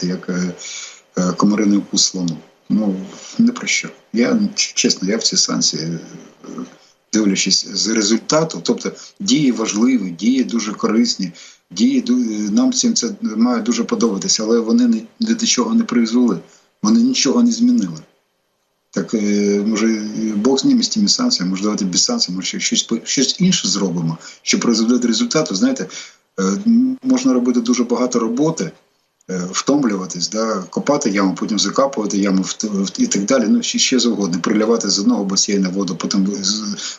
знаєте, як е, е, комариний укус слону. Ну не про що. Я чесно, я в ці санкції, е, дивлячись з результату, тобто дії важливі, дії дуже корисні, дії нам всім це має дуже подобатися, але вони ні до чого не призвели, вони нічого не змінили. Так може Бог з ними з тими санкціями, може давати без санкцій, може щось щось інше зробимо, що призведе до результату. Знаєте, можна робити дуже багато роботи, втомлюватись, да, копати яму, потім закапувати яму і так далі. Ну ще, ще завгодно, приливати з одного басейна воду, потім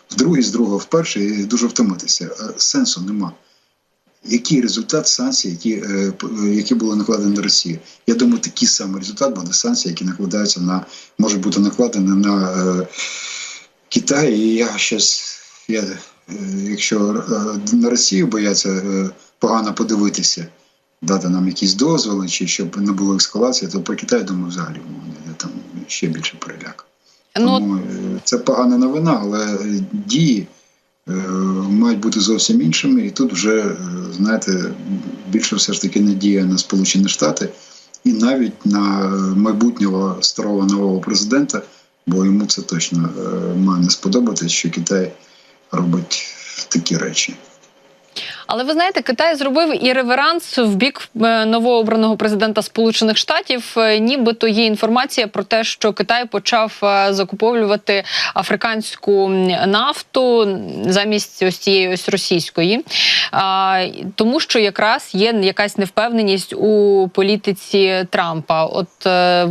в другий, з другого в перший, і дуже втомитися. Е, Сенсу нема. Який результат санкцій, які, е, е, які були накладені на Росію? Я думаю, такий самий результат буде санкцій, які накладаються на можуть бути накладені на е, Китай. І я щось, я, е, якщо е, на Росію бояться е, погано подивитися, дати нам якісь дозволи, чи щоб не було ескалації, то про Китай, думаю, взагалі буде там ще більше переляк. Ну Тому е, це погана новина, але дії е, мають бути зовсім іншими. І тут вже, е, знаєте, більше все ж таки надія на Сполучені Штати і навіть на майбутнього старого нового президента, бо йому це точно е, має не сподобатись, що Китай робить такі речі. Але ви знаєте, Китай зробив і реверанс в бік е, новообраного президента Сполучених Штатів. Е, Нібито є інформація про те, що Китай почав е, закуповувати африканську нафту замість ось цієї ось російської, тому що якраз є якась невпевненість у політиці Трампа. От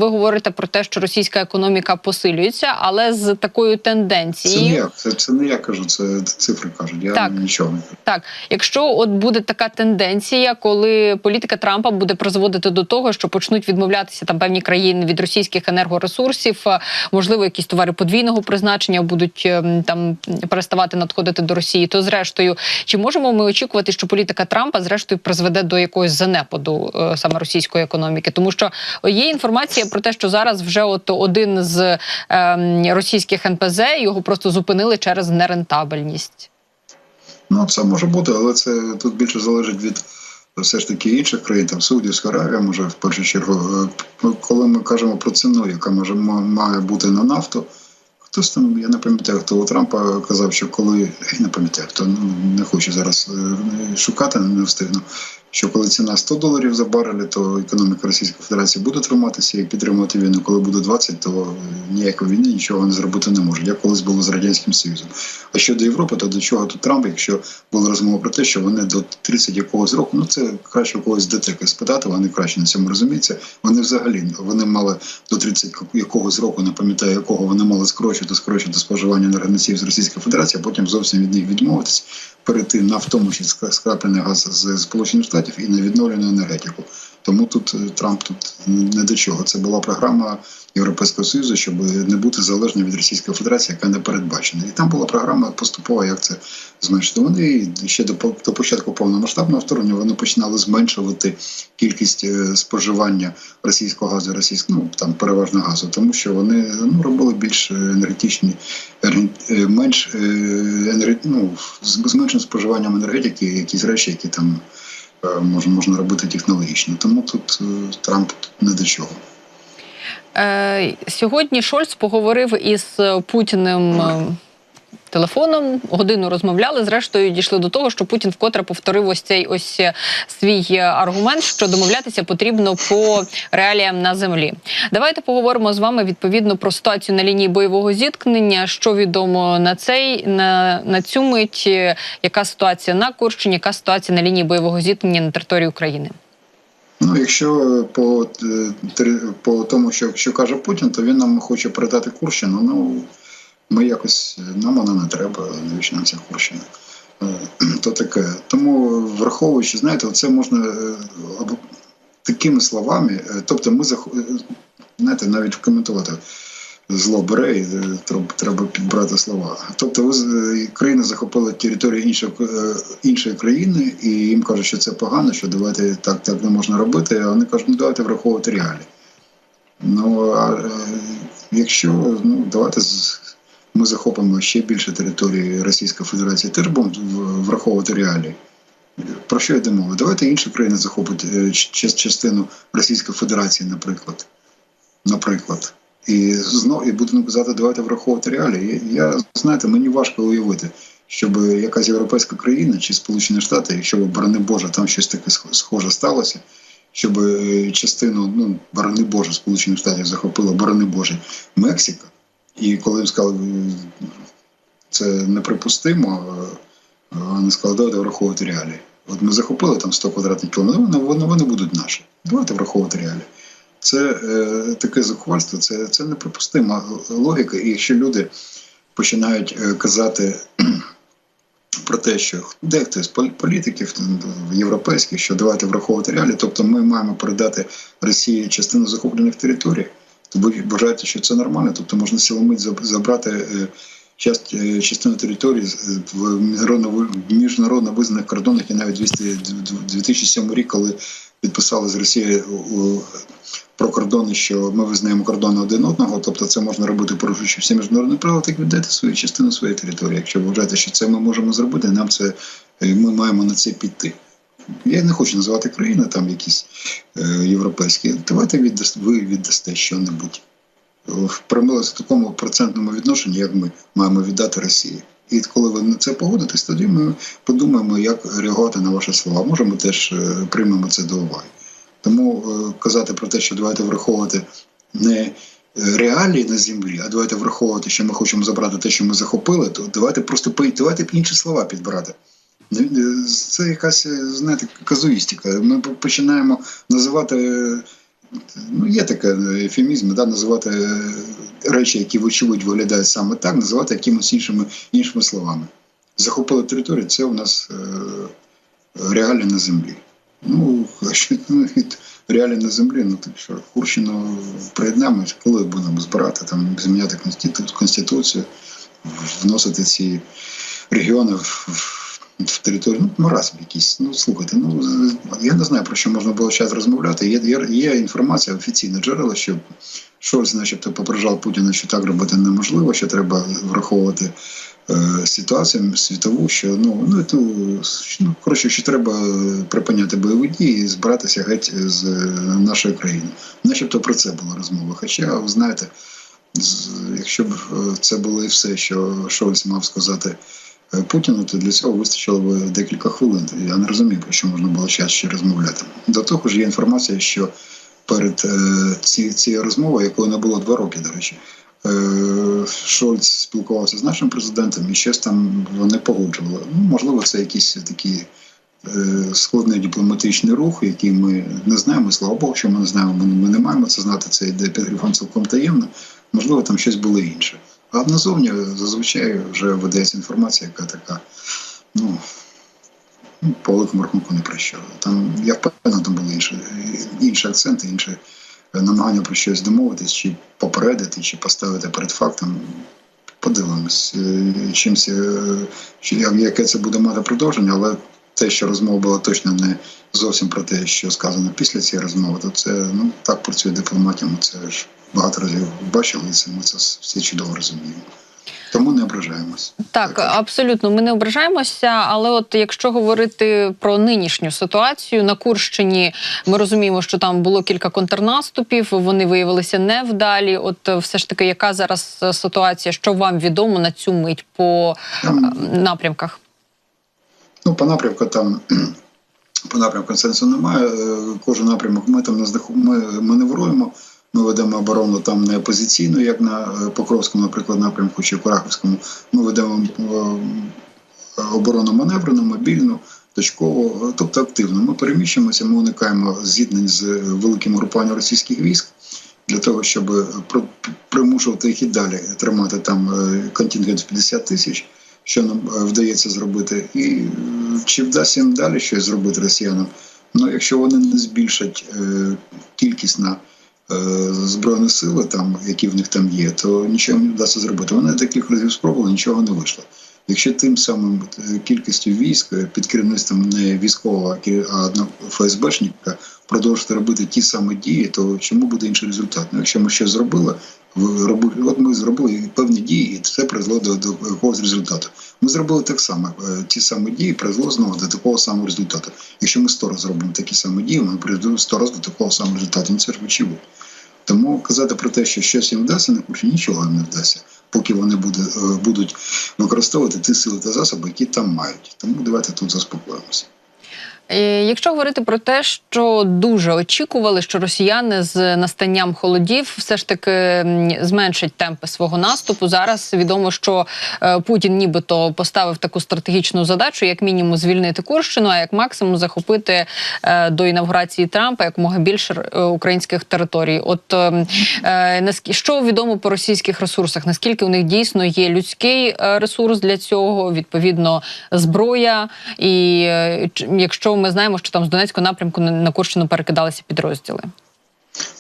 ви говорите про те, що російська економіка посилюється, але з такою Це тенденцією. не я, це, це не я кажу, це цифри кажуть. Я Так. нічого не кажу. Так, якщо от буде така тенденція, коли політика Трампа буде призводити до того, що почнуть відмовлятися там певні країни від російських енергоресурсів, можливо, якісь товари подвійного призначення будуть ем, там переставати надходити до Росії, то зрештою, чи можемо ми очікувати, що політика Трампа зрештою призведе до якогось занепаду е, саме російської економіки? Тому що є інформація про те, що зараз вже от один з ем, російських НПЗ його просто зупинили через нерентабельність. Ну, це може бути, але це тут більше залежить від все ж таки інших країн, там Саудівська Аравія, може в першу чергу. Е, Коли ми кажемо про ціну, яка може має бути на нафту, хтось там, я не пам'ятаю, хто у Трампа казав, що коли я не пам'ятаю, хто ну, не хочу зараз е, шукати, не встигну. Що коли ціна 100 доларів за барель, то економіка Російської Федерації буде триматися і підтримувати війну. Коли буде 20, то ніякої війни нічого не зробити не може. Як колись було з радянським Союзом. А щодо Європи, то до чого тут Трамп, якщо була розмова про те, що вони до 30 якогось року, ну це краще у когось ДТЕК спитати, вони краще на цьому розуміються. Вони взагалі вони мали до 30 якогось року, не пам'ятаю якого вони мали скорочувати, скорочувати споживання енергоносіїв з Російської Федерації, а потім зовсім від них відмовитись, перейти на в тому числі скраплений газ з Сполучених Штатів і на відновлену енергетику. Тому тут е, Трамп тут не до чого. Це була програма Європейського Союзу, щоб не бути залежним від Російської Федерації, яка не передбачена. І там була програма поступова, як це зменшити. Вони ще до, до початку повномасштабного вторгнення вони починали зменшувати кількість е, споживання російського газу, російського, ну там переважно газу, тому що вони ну, робили більш е, енергетичні, енерге- менш е, ну, з, меншим споживанням енергетики, якісь речі, які там можна, можна робити технологічно. Тому тут е, Трамп не до чого. Е, сьогодні Шольц поговорив із е, Путіним. Телефоном годину розмовляли. Зрештою, дійшли до того, що Путін вкотре повторив ось цей ось е, свій е, аргумент, що домовлятися потрібно по реаліям на землі. Давайте поговоримо з вами відповідно про ситуацію на лінії бойового зіткнення. Що відомо на цей на, на цю мить, е, яка ситуація на Курщині, яка ситуація на лінії бойового зіткнення на території України? Ну, якщо по, по тому, що, що каже Путін, то він нам хоче передати Курщину. Ну ми якось нам вона не треба, навіщо нам ця Курщина. Е, То таке. Тому враховуючи, знаєте, це можна е, такими словами, е, тобто ми знаєте, навіть коментувати. Зло бере і треба, підбрати слова. Тобто, країна захопила територію іншої, іншої країни, і їм кажуть, що це погано, що давайте так, так не можна робити. А вони кажуть, ну давайте враховувати реалії. Ну а якщо ну давайте з- ми захопимо ще більше території Російської Федерації, теж будемо враховувати реалії. про що йде мова? Давайте інші країни захопить е, частину Російської Федерації, наприклад. Наприклад. І знову і будемо казати, давайте враховувати реалії. Я знаєте, мені важко уявити, щоб якась європейська країна чи Сполучені Штати, якщо борони Боже, там щось таке сх- схоже сталося, щоб е, частину, ну, борони Боже, Сполучених Штатів захопила борони Боже Мексика. І коли сказали, е, це неприпустимо, е, вони сказали, давайте враховувати реалії. От ми захопили там 100 квадратних кілометрів, вони, вони, будуть наші. Давайте враховувати реалії. Це е, таке зухвальство, це, це неприпустима логіка. І якщо люди починають е, казати про те, що дехто з пол- політиків європейських, що давайте враховувати реалії, тобто ми маємо передати Росії частину захоплених територій, то ви вважаєте, що це нормально? Тобто можна силомить забрати е, е, частину території е, в міжнародно, визнаних кордонах і навіть 200, 2007 рік, коли підписали з Росією про кордони, що ми визнаємо кордони один одного, тобто це можна робити, порушуючи всі міжнародні правила, так віддайте свою частину своєї території. Якщо вважаєте, що це ми можемо зробити, нам це ми маємо на це піти. Я не хочу називати країни там якісь е, європейські. Давайте віддасть, ви віддасте що-небудь в такому процентному відношенні, як ми маємо віддати Росії. І коли ви на це погодитесь, тоді ми подумаємо, як реагувати на ваші слова. Може, ми теж е, приймемо це до уваги. Тому е, казати про те, що давайте враховувати не е, реалії на землі, а давайте враховувати, що ми хочемо забрати те, що ми захопили, то давайте просто давайте інші слова підбирати. Це якась, знаєте, казуїстика. Ми починаємо називати. Ну, є таке ефемізм, да, називати е, речі, які вочевидь виглядають саме так, називати якимось іншими, іншими словами. Захопили територію, це у нас е, реалії на землі. Ну, ну, від реалії на землі, ну так що Курщину приєднаємось, коли будемо збирати, там, зміняти конституцію, вносити ці регіони в, в, територію. Ну, маразм якийсь. Ну, слухайте, ну я не знаю, про що можна було зараз розмовляти. Є, є, є інформація, офіційне джерело, що Шольц, начебто, попереджав Путіна, що так робити неможливо, що треба враховувати е, ситуацію світову, що ну, ну, ну, ну коротше, що треба припиняти бойові дії і збиратися геть з е, нашої країни. Начебто про це була розмова. Хоча, ви знаєте, якщо б е, це було і все, що Шольц мав сказати е, Путіну, то для цього вистачило б декілька хвилин. Я не розумію, про що можна було час ще розмовляти. До того ж, є інформація, що перед е, ці, цією розмовою, якої не було два роки, до речі, е, Шольц спілкувався з нашим президентом і щось там вони погоджували. Ну, можливо, це якісь такі складний дипломатичний рух, який ми не знаємо. Слава Богу, що ми не знаємо. Ми не маємо це знати. Це йде під грифом цілком таємно. Можливо, там щось було інше. А назовні зазвичай вже видається інформація, яка така, ну. ну, По великому рахунку не про що. Там, я впевнений, там були інші, інші акценти, інші е, намагання про щось домовитись, чи попередити, чи поставити перед фактом. Подивимось, е, чим це, чи- яке це буде мати продовження, але те, що розмова була точно не зовсім про те, що сказано після цієї розмови, то це ну так працює дипломатія. Ми це ж багато разів бачили, і це ми це всі чудово розуміємо. Тому не ображаємось. Так, Так. абсолютно, ми не ображаємося. Але от якщо говорити про нинішню ситуацію на Курщині, ми розуміємо, що там було кілька контрнаступів, вони виявилися невдалі. От е, все ж таки, яка зараз е, ситуація, що вам відомо на цю мить по е, Там напрямках? Ну, по напрямку там по напрямку сенсу немає. Е, Кожен напрямок ми там ми маневруємо. Ми ведемо оборону там не позиційно, як на е, Покровському, наприклад, напрямку чи Курахівському. Ми ведемо е, оборону маневрену, мобільну, точкову, тобто активно. Ми переміщуємося, ми уникаємо зіткнень з великим групуванням російських військ для того, щоб примушувати їх і далі тримати там контингент в 50 тисяч що нам е, вдається зробити, і е, чи вдасться їм далі щось зробити росіянам. Ну, якщо вони не збільшать е, кількість на е, збройні сили, там, які в них там є, то нічого не вдасться зробити. Вони декілька разів спробували, нічого не вийшло. Якщо тим самим е, кількістю військ під керівництвом не військового, а ФСБшника продовжити робити ті самі дії, то чому буде інший результат? Ну, якщо ми щось зробили, робили, от ми зробили певні дії, і це призвело до, до якогось результату. Ми зробили так само. е, Ті самі дії призвело знову до такого самого результату. Якщо ми сто разів зробимо такі самі дії, ми прийдемо сто разів до такого самого результату. Це ж очевидно. Тому казати про те, що щось їм вдасться, не хоче нічого їм не вдасться, поки вони буде, е, будуть використовувати ті сили та засоби, які там мають. Тому давайте тут заспокоїмося. Е, Якщо говорити про те, що дуже очікували, що росіяни з настанням холодів все ж таки зменшать темпи свого наступу. Зараз відомо, що е, Путін нібито поставив таку стратегічну задачу, як мінімум звільнити Курщину, а як максимум захопити е, до інавгурації Трампа якомога більше українських територій. От е, е, що відомо по російських ресурсах? Наскільки у них дійсно є людський ресурс для цього, відповідно, зброя, і якщо ми знаємо, що там з Донецького напрямку на- Курщину перекидалися підрозділи.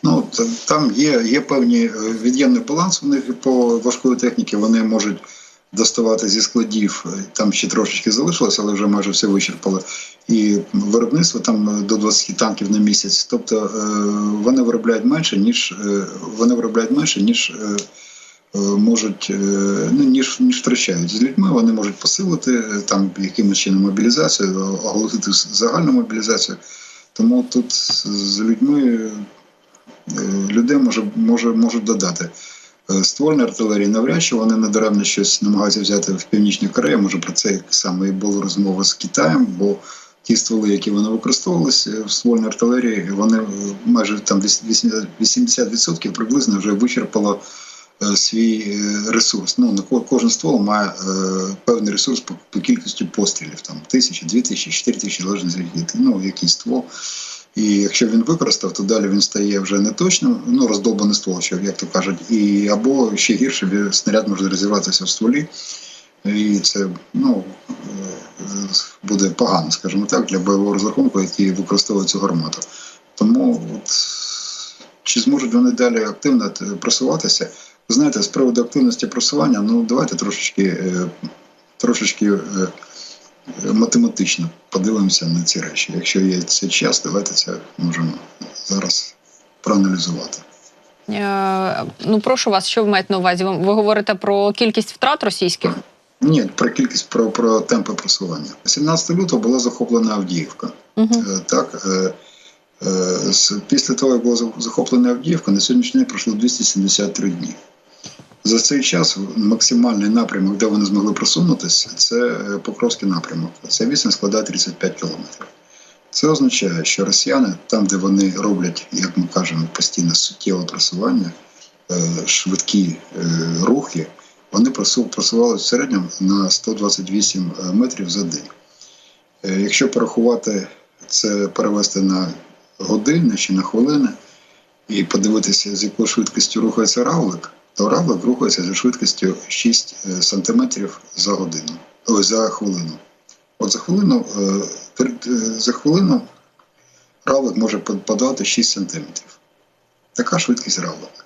Ну там є, є певні е, від'ємний баланс у них по важкої техніки. Вони можуть доставати зі складів. е, Там ще трошечки залишилося, але вже майже все вичерпали. І виробництво там е, до 20 танків на місяць. Тобто вони виробляють менше, ніж вони виробляють менше, ніж. Е, Можуть е, ну ніж ніж втрачають з людьми. Вони можуть посилити е, там якимось чином мобілізацію, оголосити загальну мобілізацію. Тому тут з людьми людей може, може, можуть додати. Ствольна артилерія навряд чи вони надаремно щось намагаються взяти в Північній Кореї. Може про це саме і була розмова з Китаєм, бо ті стволи, які вони використовувалися в ствольній артилерії, вони майже там 80% 80% приблизно вже вичерпало свій е, ресурс. Ну кожен ствол має е, певний ресурс по, по кількості пострілів, там тисячі, дві тисячі, чотири тисячі, залежно звідки ну який ствол. І якщо він використав, то далі він стає вже не точним, ну роздолбаний ствол, як то кажуть, і або ще гірше снаряд може розірватися в стволі, і це ну е, буде погано, скажімо так, для бойового розрахунку, який використовує цю гармату. Тому от, чи зможуть вони далі активно просуватися? Знаєте, з приводу активності просування, ну давайте трошечки, е, трошечки е, математично подивимося на ці речі. Якщо є цей час, давайте це можемо зараз проаналізувати. Е, ну прошу вас, що ви маєте на увазі? Ви, говорите про кількість втрат російських? Ні, про кількість про, про темпи просування. 17 лютого була захоплена Авдіївка. Угу. Так, після того, як була захоплена Авдіївка, на сьогоднішній день пройшло 273 дні. За цей час максимальний напрямок, де вони змогли просунутися, це е, Покровський напрямок. Ця відстань складає 35 кілометрів. Це означає, що росіяни, там, де вони роблять, як ми кажемо, постійно суттєве просування, е, швидкі е, рухи, вони просували в середньому на 128 метрів за день. Якщо порахувати це перевести на години чи на хвилини і подивитися, з якою швидкістю рухається равлик, то равлик рухається за швидкістю 6 см за годину, ой, за хвилину. От за хвилину, е, е, за хвилину равлик може подати 6 см. Така швидкість равлика.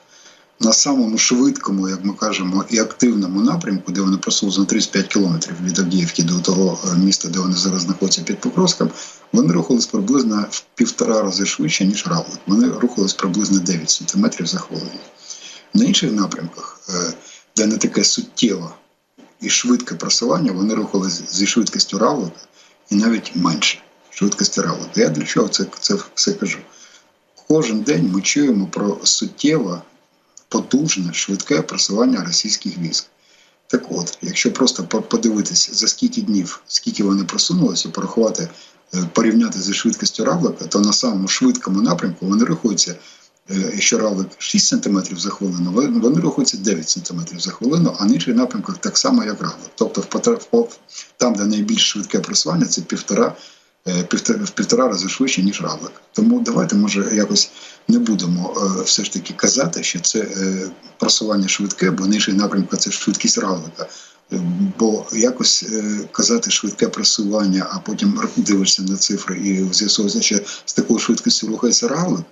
На самому швидкому, як ми кажемо, і активному напрямку, де вони просунулися на 35 кілометрів від Авдіївки до того е, міста, де вони зараз знаходяться під Покровськом, вони рухались приблизно в півтора рази швидше, ніж равлик. Вони рухались приблизно 9 см за хвилину. На інших напрямках, е, де не таке суттєве і швидке просування, вони рухались зі швидкістю равлика і навіть менше швидкості равлика. Я для чого це, це все кажу? Кожен день ми чуємо про суттєве, потужне, швидке просування російських військ. Так от, якщо просто подивитися, за скільки днів, скільки вони просунулися, порахувати, е, порівняти зі швидкістю равлика, то на самому швидкому напрямку вони рухаються. Е, Якщо равлик 6 см за хвилину, вони- рухаються 9 см за хвилину, а на інших напрямках так само, як равлик. Тобто, в там, де найбільш швидке просування, це півтора, е, в півтора рази швидше, ніж равлик. Тому давайте, може, якось не будемо е, все ж таки казати, що це просування швидке, бо на інших напрямках це швидкість равлика. Бо якось казати швидке просування, а потім дивишся на цифри і з'ясовується, що з такою швидкістю рухається равлик,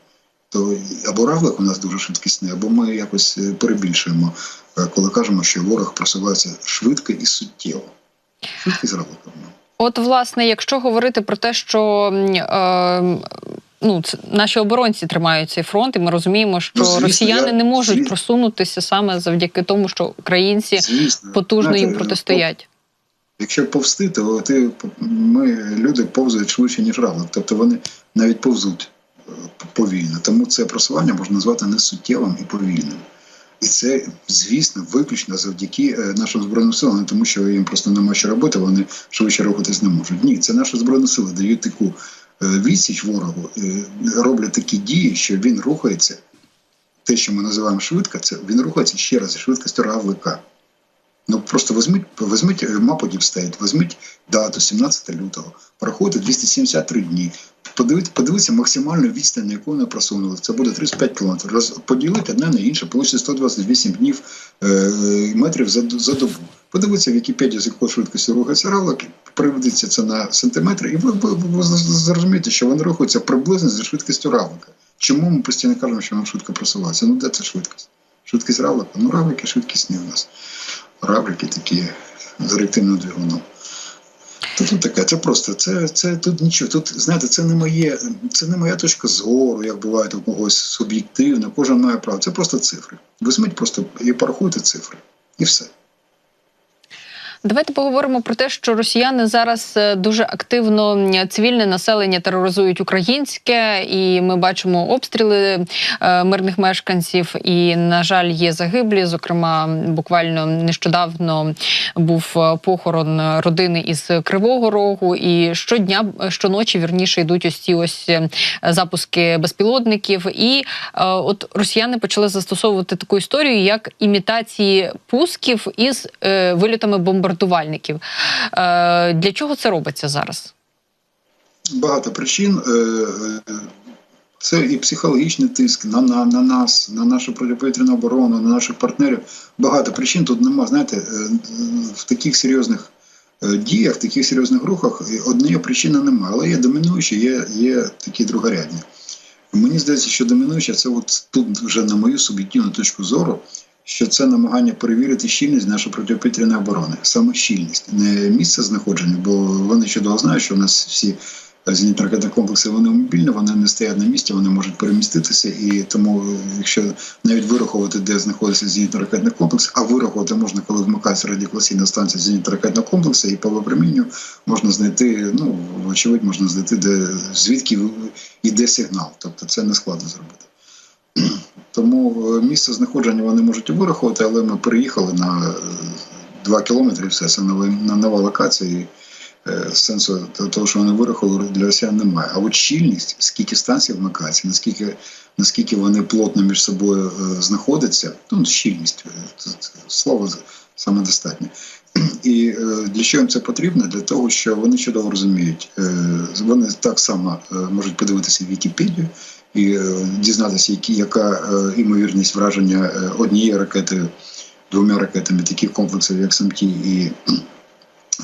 то або равлик у нас дуже швидкісний, або ми якось е, перебільшуємо, е, коли кажемо, що ворог просувається швидко і суттєво. Швидкість равлика. ну. От, власне, якщо говорити про те, що е, ну це наші оборонці тримають цей фронт, і ми розуміємо, що Ну, звісно, росіяни я- не можуть звісно. просунутися саме завдяки тому, що українці Звісно. потужно Знаєте, їм протистоять. Якщо повсти, то ти ми люди повзають швидше, ніж равлик. Тобто вони навіть повзуть повільно. Тому це просування можна назвати несуттєвим і повільним. І це, звісно, виключно завдяки е, нашим збройним силам, тому що їм просто нема що робити, вони швидше рухатись не можуть. Ні, це наші збройні сили дають таку е, відсіч ворогу, е, роблять такі дії, що він рухається. Те, що ми називаємо швидко, це він рухається ще раз зі швидкістю равлика. Ну просто візьміть, візьміть мапу Діпстейт, візьміть дату 17 лютого, порахуйте 273 дні. Подивіться, подивіться максимальну відстань, на яку вони просунули. Це буде 35 кілометрів. Роз, поділити одне на інше, получиться 128 днів е, е, метрів за, за добу. Подивіться в Вікіпедії, з якою швидкістю рухається равлик, переведіться це на сантиметри, і ви, ви, ви зрозумієте, що вони рухаються приблизно зі швидкістю равлика. Чому ми постійно кажемо, що він швидко просувається? Ну де це швидкість? Швидкість равлика? Ну равлики швидкісні у нас равлики такі з реактивним двигуном. Тут таке, це просто це, це тут нічого. Тут знаєте, це не моє, це не моя точка зору, як буває у когось суб'єктивно. Кожен має право. Це просто цифри. Візьміть просто і порахуйте цифри, і все. Давайте поговоримо про те, що росіяни зараз е, дуже активно цивільне населення тероризують українське, і ми бачимо обстріли е, мирних мешканців. І, на жаль, є загиблі. Зокрема, буквально нещодавно був е, похорон родини із Кривого Рогу. І щодня, щоночі вірніше йдуть ось ці ось запуски безпілотників. І от росіяни почали застосовувати таку історію, як імітації пусків із вильотами бомбардувальників. Е, для чого це робиться зараз? Багато причин. Е, е, Це і психологічний тиск на, на, на нас, на нашу протиповітряну оборону, на наших партнерів. Багато причин тут нема. Знаєте, в таких серйозних діях, в таких серйозних рухах однієї причини немає, але є домінуючі, є, є такі другорядні. Мені здається, що домінуюча це от тут вже на мою суб'єктивну точку зору, що це намагання перевірити щільність нашої протиповітряної оборони, саме щільність, не місце знаходження, бо вони чудово знають, що у нас всі зенітно-ракетні комплекси вони мобільні, вони не стоять на місці, вони можуть переміститися. І тому, якщо навіть вираховувати, де знаходиться зенітно-ракетний комплекс, а вирахувати можна, коли вмикається радіокласійна станція зенітно-ракетного комплексу, і по випромінню можна знайти, ну вочевидь, можна знайти, де звідки йде сигнал. Тобто це не складно зробити. Тому е, місце знаходження вони можуть і вирахувати, але ми переїхали на е, 2 кілометри, і все це нова, локація. І, е, сенсу того, що вони вирахували, для росіян немає. А от щільність, скільки станцій вмикається, наскільки, наскільки вони плотно між собою е, знаходяться, ну, щільність, е, слово саме достатньо. І е, для чого їм це потрібно? Для того, що вони чудово розуміють. Е, вони так само е, можуть подивитися Вікіпедію і е, дізнатися, які, яка е, імовірність враження е, однією ракетою, двома ракетами таких комплексів, як САМТі і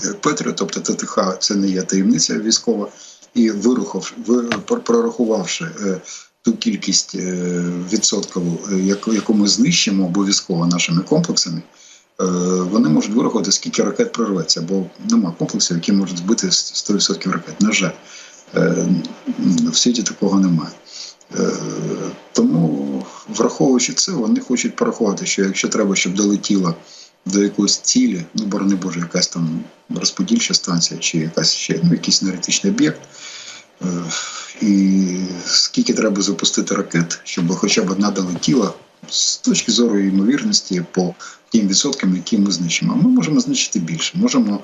е, Петріо, тобто ТТХ, це не є таємниця військова. І вирухав, ви, прорахувавши е, ту кількість е, відсоткову, е, яку, яку ми знищимо обов'язково нашими комплексами, е, вони можуть вирахувати, скільки ракет прорветься, бо нема комплексів, які можуть збити 100% ракет. На жаль, Е, в світі такого немає. Е, Тому, враховуючи це, вони хочуть порахувати, що якщо треба, щоб долетіло до якоїсь цілі, ну борони Боже, якась там розподільча станція чи якась ще ну, якийсь енергетичний об'єкт. е, І скільки треба запустити ракет, щоб хоча б одна долетіла з точки зору ймовірності по тим відсоткам, які ми знищимо. Ми можемо знищити більше. Можемо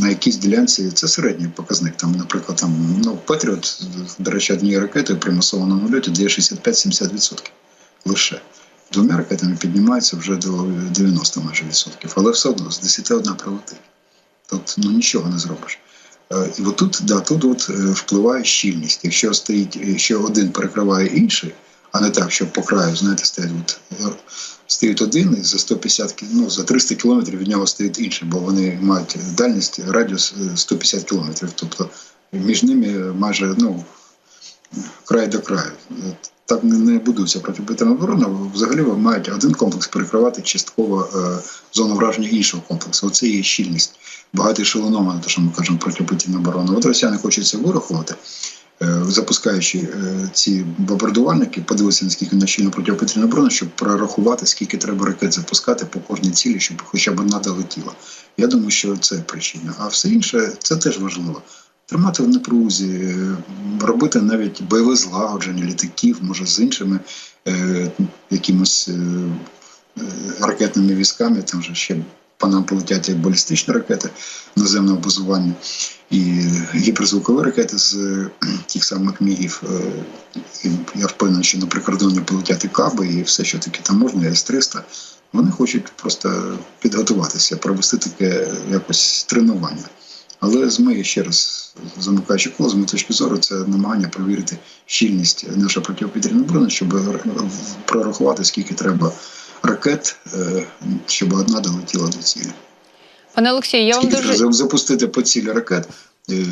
на якійсь ділянці це середній показник. Там, наприклад, там ну Петріот, до речі, однією ракетою при масованому льоті дає 65-70% лише. Двома ракетами піднімається вже до 90 майже відсотків, але все одно з 10 одна прилетить. Тут ну нічого не зробиш. Е, І отут, да, тут от е, впливає щільність. Якщо стоїть, е, що один перекриває інший, а не так, що по краю, знаєте, стоять от, е, стоїть один і за 150 кі- ну, за 300 кілометрів від нього стоїть інший, бо вони мають дальність, радіус е, 150 кілометрів. Тобто між ними майже ну, край до краю. Так не, будується протиповітряна оборона. Взагалі мають один комплекс перекривати частково е, зону враження іншого комплексу. Оце є щільність. Багато ешелонома, те, що ми кажемо протиповітряна оборона. От росіяни хочуть це вирахувати. Е, запускаючи е, ці бомбардувальники, подивитися, наскільки на щільно протиповітряна оборона, щоб прорахувати, скільки треба ракет запускати по кожній цілі, щоб хоча б одна долетіла. Я думаю, що це причина. А все інше це теж важливо. Тримати в напрузі, е, робити навіть бойове злагодження літаків, може з іншими е, якимось е, ракетними військами. Там же ще нам полетять балістичні ракети наземного базування і гіперзвукові ракети з е, тих самих мігів. Е, я впевнений, що на прикордонні полетять і каби, і все, що таке там можна, і С-300. Вони хочуть просто підготуватися, провести таке якось тренування. Але з моєї ще раз замикаючи коло, з моєї точки зору, це намагання перевірити щільність нашої протиповітряної оборони, щоб прорахувати, скільки треба ракет, е, щоб одна долетіла до цілі. Пане Олексію, я вам Скільки дуже запустити по цілі ракет, е,